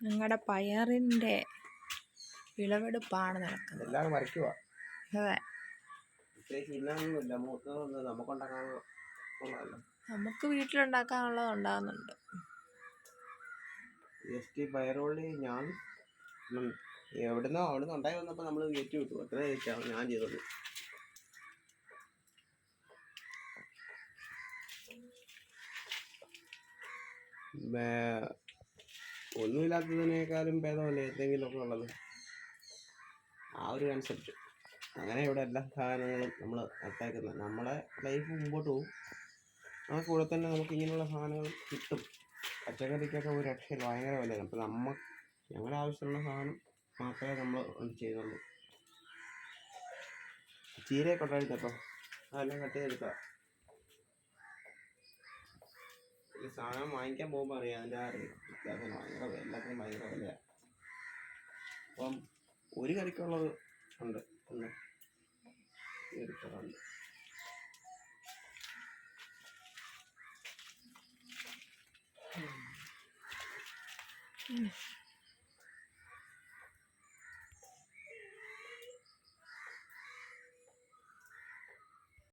ഞങ്ങളുടെ പയറിന്റെ വിളവെടുപ്പാണ് നടക്കുന്നത്. എല്ലാവരും വരയ്ക്കുക അതെ. നമുക്ക് വീട്ടിലുണ്ടാക്കാനുള്ളത് ഉണ്ടാകുന്നുണ്ട് ടി പയറുള്ളി ഞാൻ എവിടുന്നോ അവിടുന്ന് ഉണ്ടായി വന്നപ്പോൾ നമ്മൾ കയറ്റി വിട്ടു. അത്ര ഞാൻ ചെയ്തത്. വേ- ഒന്നുമില്ലാത്തതിനേക്കാളും ഭേദമല്ലേ എന്തെങ്കിലുമൊക്കെ ഉള്ളത്? ആ ഒരു കൺസെപ്റ്റ് അങ്ങനെ ഇവിടെ എല്ലാ സാധനങ്ങളും നമ്മൾ അറ്റാക്കുന്നത് നമ്മളെ ലൈഫ് മുമ്പോട്ട് പോകും ആ കൂടെ തന്നെ നമുക്ക് ഇങ്ങനെയുള്ള സാധനങ്ങൾ കിട്ടും. പച്ചക്കറിക്കൊക്കെ ഒരു രക്ഷയിൽ ഭയങ്കര വിലയാണ്. അപ്പോൾ നമ്മൾ ഞങ്ങളുടെ ആവശ്യമുള്ള സാധനം മാത്രമേ നമ്മൾ ചെയ്യുന്നുള്ളൂ ചീരയൊക്കെ ഉണ്ടായിരുന്നു കേട്ടോ അതെല്ലാം കട്ട് ചെയ്തെടുക്കാം. സാധനം വാങ്ങിക്കാൻ പോകുമ്പോൾ അറിയാം. അതിന്റെ ആ വ്യത്യാസം ഭയങ്കര വില എല്ലാത്തിനും ഭയങ്കര വിലയാണ് അപ്പം ഒരു കറിക്കുള്ളത് ഉണ്ട്. ഒന്ന് എടുക്കാറുണ്ട് ഉം.